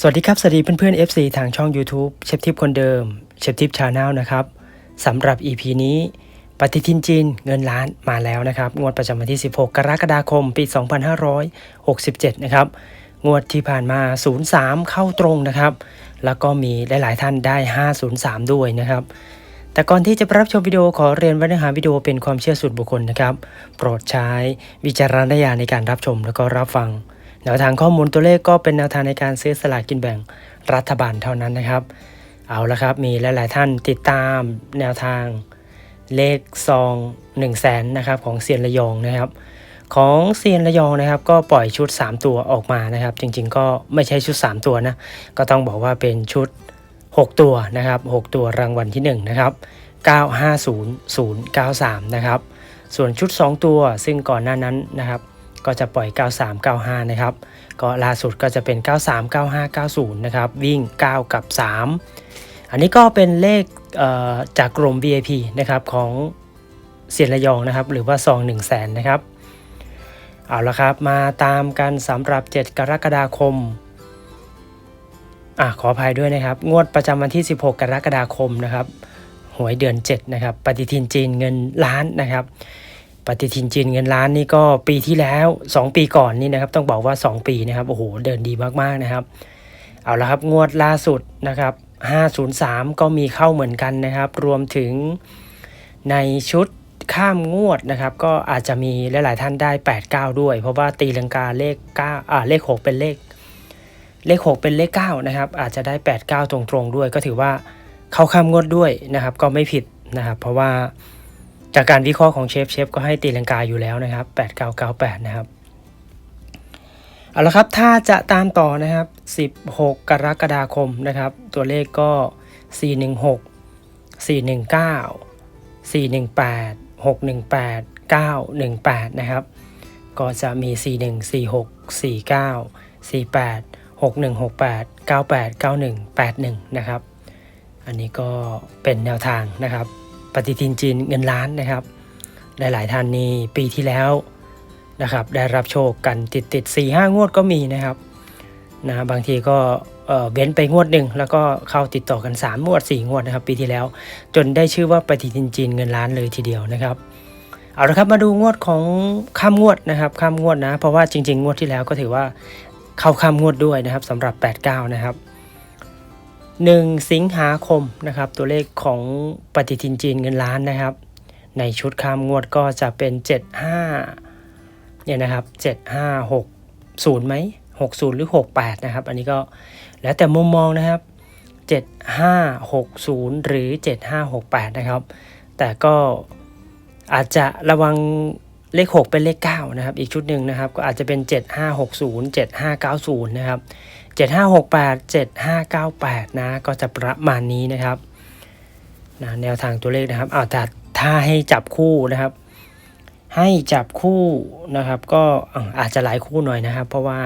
สวัสดีครับ สวัสดีเพื่อนๆ FC ทางช่อง YouTube เชฟทิปคนเดิมเชฟทิปชาแนลนะครับสำหรับ EP นี้ปฏิทินจีนเงินล้านมาแล้วนะครับ งวดประจำวันที่ 16 กรกฎาคม ปี 2567 นะครับ งวดที่ผ่านมา 03 เข้าตรงนะครับ แล้วก็มีหลายๆท่านได้ 503 ด้วยนะครับ แต่ก่อนที่จะรับชมวิดีโอขอเรียนว้เนื้อหาวิดีโอเป็นความเชื่อส่วนบุคคลนะครับ โปรดใช้วิจารณญาณในการรับชมแล้วก็รับฟัง แนวทางข้อมูลตัวเลขก็เป็นแนวทางในการซื้อสลากกินแบ่งรัฐบาลเท่านั้นนะครับ เอาละครับมีหลาย ๆ ท่านติดตามแนวทางเลขซอง1 0 0 0 0แสนนะครับของเซียนระยองนะครับ ของเซียนระยองนะครับ ก็ปล่อยชุด 3 ตัวออกมานะครับ จริง ๆ ก็ไม่ใช่ชุด 3 ตัวนะก็ต้องบอกว่าเป็นชุด 6 ตัวนะครับ 6 ตัวรางวัลที่ 1 นะครับ 950093 นะครับ ส่วนชุด 2 ตัวซึ่งก่อนหน้านั้นนะครับ ก็จะปล่อย 9395 นะครับ ก็ล่าสุดก็จะเป็น 939590 นะครับ วิ่ง 9 กับ 3 อันนี้ก็เป็นเลขเจากกลุ่ม VIP นะครับของเซียนระยองนะครับ หรือว่าซอง1 0 0 0 0แสนนะครับ เอาละครับ มาตามกันสำหรับ 7 กรกฎาคมอะขออภัยด้วยนะครับ งวดประจำวันที่ 16 กรกฎาคมนะครับหวยเดือน 7 นะครับ ปฏิทินจีนเงินล้านนะครับ ปฏิทินจีนเงินล้านนี่ก็ปีที่แล้ว 2 ปีก่อนนี่นะครับ ต้องบอกว่า 2 ปีนะครับโอ้โหเดินดีมากๆนะครับ เอาละครับงวดล่าสุดนะครับ 503 ก็มีเข้าเหมือนกันนะครับ รวมถึงในชุดข้ามงวดนะครับ ก็อาจจะมีหลาย ๆ ท่านได้ 89 ด้วย เพราะว่าตีลังกาเลข9อ่าเลข 6 เป็นเลข เลข 6 เป็นเลข 9 นะครับ อาจจะได้ 89 ตรง ๆ ด้วย ก็ถือว่าเข้าข้ามงวดด้วยนะครับ ก็ไม่ผิดนะครับ เพราะว่า จากการวิเคราะห์ของเชฟเชฟก็ให้ตีลังกาอยู่แล้วนะครับ 8998 นะครับ เอาละครับถ้าจะตามต่อนะครับ 16 กรกฎาคมนะครับ ตัวเลขก็ 416 419 418 618 918 นะครับ ก็จะมี 41 46 49 48 6168 98 91 81 นะครับ อันนี้ก็เป็นแนวทางนะครับ ปฏิทินจีนเงินล้านนะครับ หลายๆท่านนี่ปีที่แล้วนะครับ ได้รับโชคกันติดติดสี่ห้างวดก็มีนะครับนะบางทีก็เอ่อเว้นไปงวดหนึ่งแล้วก็เข้าติดต่อกัน 3 งวด 4 งวดนะครับ ปีที่แล้ว จนได้ชื่อว่าปฏิทินจีนเงินล้านเลยทีเดียวนะครับเอาละครับมาดูงวดของข้ามงวดนะครับข้ามงวดนะ เพราะว่าจริง ๆ งวดที่แล้วก็ถือว่าเข้าข้ามงวดด้วยนะครับสำหรับ 89 นะครับ 1 สิงหาคมนะครับตัวเลขของปฏิทินจีนเงินล้านนะครับ ในชุดข้ามงวดก็จะเป็น 75เนี่ยนะครับ 7560ไหม60 หรือ 68 นะครับ อันนี้ก็แล้วแต่มุมมองนะครับ 7560 หรือ 7568 นะครับ แต่ก็อาจจะระวังเลข 6 เป็นเลข 9 นะครับ อีกชุดหนึ่งนะครับ ก็อาจจะเป็น 7560 7590 นะครับ 7568 7598 นะ ก็จะประมาณนี้นะครับนะแนวทางตัวเลขนะครับเอาแต่ถ้าให้จับคู่นะครับ ให้จับคู่นะครับ ก็อาจจะหลายคู่หน่อยนะครับ เพราะว่า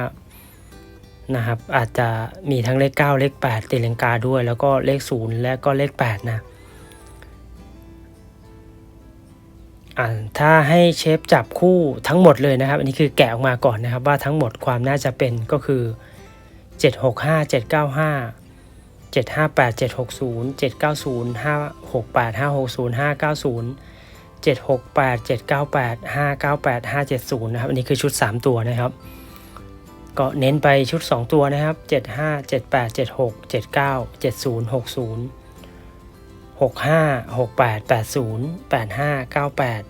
นะครับอาจจะมีทั้งเลข 9 เลข 8 ตีลังกาด้วย แล้วก็เลข 0 และก็เลข 8 นะอ่าถ้าให้เชฟจับคู่ทั้งหมดเลยนะครับ อันนี้คือแกะออกมาก่อนนะครับ ว่าทั้งหมดความน่าจะเป็นก็คือ 765 795 758 760 790 568 560 590 768 798 598 570นะครับอันนี้คือชุด 3 ตัวนะครับก็เน้นไปชุด 2 ตัวนะครับ 75 78 76 79 70 60 65 68 80 85 98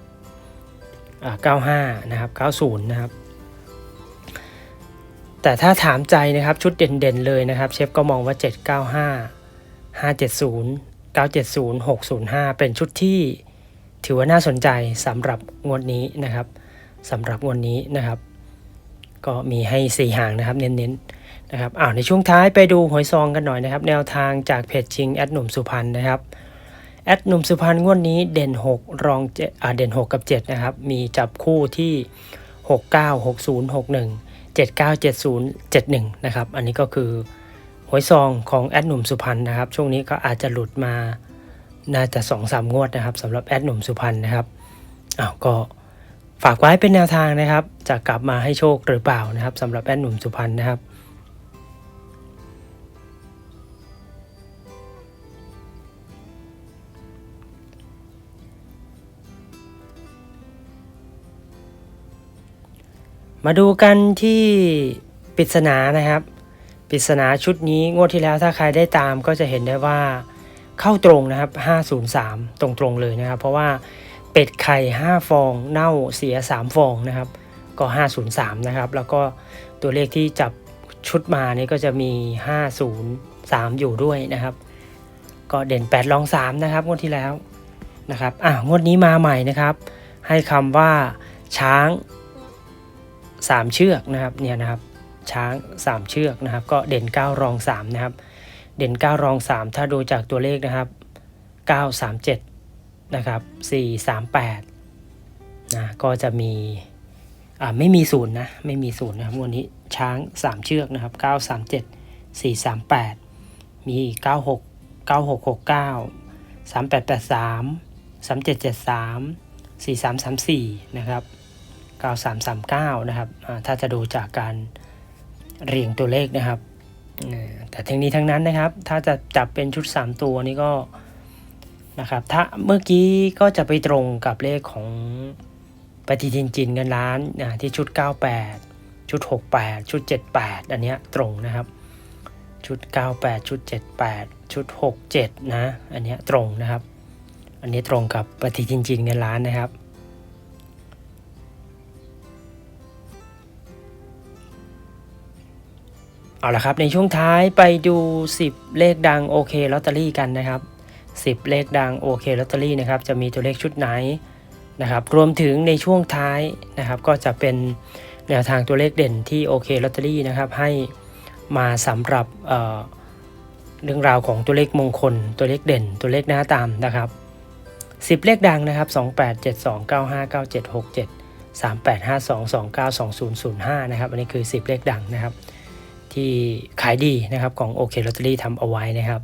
95 นะครับ 90 นะครับ แต่ถ้าถามใจนะครับชุดเด่นๆเลยนะครับ เชฟก็มองว่า 795 570 970 605 เป็นชุดที่ถือว่าน่าสนใจสำหรับงวดนี้นะครับสำหรับงวดนี้นะครับ ก็มีให้ 4 หางนะครับ เน้นๆนะครับอ้าวในช่วงท้ายไปดูหวยซองกันหน่อยนะครับ แนวทางจากเพจจริงแอดหนุ่มสุพรรณนะครับแอดหนุ่มสุพรรณงวดนี้เด่น 6 รองเจ็ดอ่าเด่น 6 กับ 7 นะครับ มีจับคู่ที่ 69 60 61 7970 71 นะครับ อันนี้ก็คือหวยซองของแอดหนุ่มสุพรรณนะครับ ช่วงนี้ก็อาจจะหลุดมาน่าจะ2อสงวดนะครับสำหรับแอดหนุ่มสุพรรณนะครับอ้าวก็ฝากไว้เป็นแนวทางนะครับ จะกลับมาให้โชคหรือเปล่านะครับสำหรับแอดหนุ่มสุพรรณนะครับ มาดูกันที่ปริศนานะครับปริศนาชุดนี้งวดที่แล้วถ้าใครได้ตามก็จะเห็นได้ว่าเข้าตรงนะครับ 503 ตรงๆเลยนะครับ เพราะว่าเป็ดไข่ 5 ฟองเน่าเสีย 3 ฟองนะครับ ก็ 503 นะครับ แล้วก็ตัวเลขที่จับชุดมานี่ก็จะมี 503 อยู่ด้วยนะครับ ก็เด่น8รอง 3 นะครับงวดที่แล้วนะครับอะงวดนี้มาใหม่นะครับ ให้คำว่าช้าง 3 เชือกนะครับเนี่ยนะครับช้าง 3 เชือกนะครับ ก็เด่น 9 รอง3นะครับ เด่น 9 รอง 3 ถ้าดูจากตัวเลขนะครับ 937 นะครับ 438 นะ ก็จะมี อ่า ไม่มีศูนย์นะ ไม่มีศูนย์นะครับวันนี้ช้าง 3 เชือกนะครับ 937 438 มี 96 9669 3883 3773 4334 นะครับ 9339 นะครับถ้าจะดูจากการเรียงตัวเลขนะครับ แต่ทั้งนี้ทั้งนั้นนะครับ ถ้าจะจับเป็นชุด 3 ตัวนี้ก็นะครับถ้าเมื่อกี้ก็จะไปตรงกับเลขของปฏิทินจีนเงินล้านนะที่ชุด 98 ชุด 68 ชุด 78 อันเนี้ยตรงนะครับ ชุด 98 ชุด 78 ชุด 67 นะ อันเนี้ยตรงนะครับ อันนี้ตรงกับปฏิทินจีนเงินล้านนะครับ เอาละครับในช่วงท้ายไปดู 10 เลขดังโอเคลอตเตอรี่กันนะครับ 10 เลขดังโอเคลอตเตอรี่นะครับจะมีตัวเลขชุดไหนนะครับรวมถึงในช่วงท้ายนะครับ ก็จะเป็นแนวทางตัวเลขเด่นที่โอเคลอตเตอรี่นะครับให้มาสำหรับเเรื่องราวของตัวเลขมงคล ตัวเลขเด่น ตัวเลขหน้าตามนะครับ 10 เลขดังนะครับ 2872959767 3852292005 นะครับ อันนี้คือ 10 เลขดังนะครับ ที่ขายดีนะครับของโอเคลอตเตอรี่ทำเอาไว้นะครับ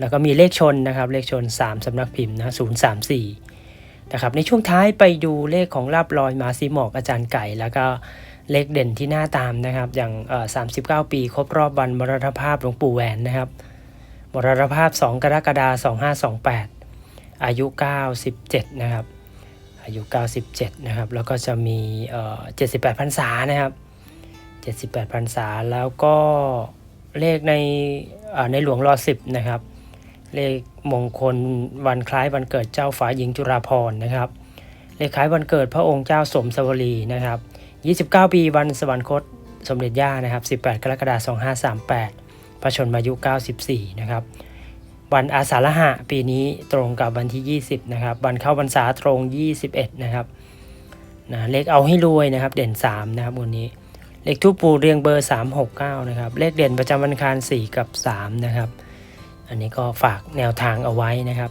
แล้วก็มีเลขชนนะครับ เลขชน 3สำนักพิมพ์นะ034นะครับในช่วงท้ายไปดูเลขของลาบลอยมาซีหมอกอาจารย์ไก่ แล้วก็เลขเด่นที่หน้าตามนะครับ อย่างเอ่อ39ปี ครบรอบวันมรณภาพหลวงปู่แหวนนะครับ มรณภาพ 2 กรกฎาคม2528 อายุ 97 นะครับ อายุ 97 นะครับ แล้วก็จะมีเอ่อ78พรรษานะครับ 78พรรษา แล้วก็เลขในในหลวงรอ10นะครับ เลขมงคลวันคล้ายวันเกิดเจ้าฟ้าหญิงจุฬาภรณ์นะครับ เลขคล้ายวันเกิดพระองค์เจ้าสมสวรีนะครับ 29 ปีวันสวรรคตสมเด็จย่านะครับ 18 กรกฎาคม 2538 พระชนมายุ 94 นะครับ วันอาสาฬหะปีนี้ตรงกับวันที่ 20 นะครับ วันเข้าพรรษาตรง 21 นะครับนะเลขเอาให้รวยนะครับ เด่น 3 นะครับวันนี้ เลขทูปูเรียงเบอร์ 369 นะครับ เลขเด่นประจำวันคาร 4 กับ 3 นะครับ อันนี้ก็ฝากแนวทางเอาไว้นะครับ